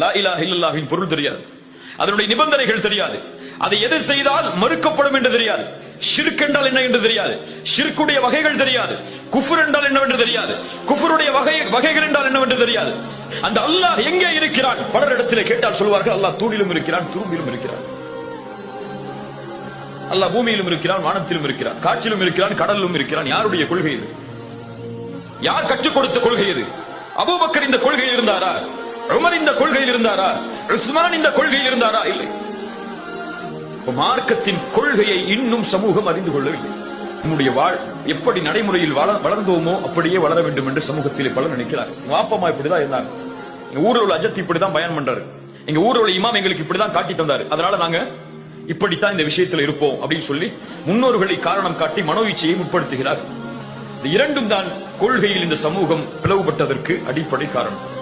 லா இலா இல்லல்லாஹின் பொருள் தெரியாது. அதனுடைய நிபந்தனைகள் தெரியாது. அதை எது செய்தால் மறுக்கப்படும் என்று தெரியாது. ஷிர்க் என்றால் என்ன என்று தெரியாது. ஷிர்க்குடைய வகைகள் தெரியாது. குஃபர் என்றால் என்னவென்று தெரியாது. குஃபருடைய வகை வகைகள் என்றால் என்னவென்று தெரியாது. அந்த அல்லாஹ் எங்கே இருக்கிறான்? பலர் இடத்திலே கேட்டால் சொல்வார்கள் அல்லாஹ் தூணிலும் இருக்கிறான் துரும்பிலும் இருக்கிறான். அல்லாஹ் பூமியிலும் இருக்கிறான் வானத்திலும் இருக்கிறான் காற்றிலும் இருக்கிறான் கடலிலும் இருக்கிறான். யாருடைய கொள்கை இது? யார் கற்றுக் கொடுத்த கொள்கை இது? அபூபக்கர் இந்த கொள்கையில் இருந்தாரா? உமர் இந்த கொள்கையில் இருந்தாரா? உஸ்மான் இந்த கொள்கையில் இருந்தாரா? இல்லை. மார்க்கத்தின் கொள்கையை இன்னும் சமூகம் அறிந்து கொள்ளவில்லை. நம்முடைய வாழ் எப்படி நடைமுறையில் வளர்ந்தோமோ அப்படியே வளர வேண்டும் என்று சமூகத்தில் பலர் நினைக்கிறார். வாப்பமா இப்படிதான் இருந்தாங்க எங்க ஊர்ல உள்ள அஜத் இப்படிதான் பயன் பண்றாரு. எங்க ஊர்ல உள்ள இமாம் எங்களுக்கு இப்படிதான் காட்டிட்டு வந்தாரு. அதனால நாங்க இப்படித்தான் இந்த விஷயத்துல இருப்போம் அப்படின்னு சொல்லி முன்னோர்களை காரணம் காட்டி மனோ இச்சையை முற்படுத்துகிறார் இரண்டும் தான் கொள்கையில் இந்த சமூகம் பிளவுபட்டதற்கு அடிப்படை காரணம்.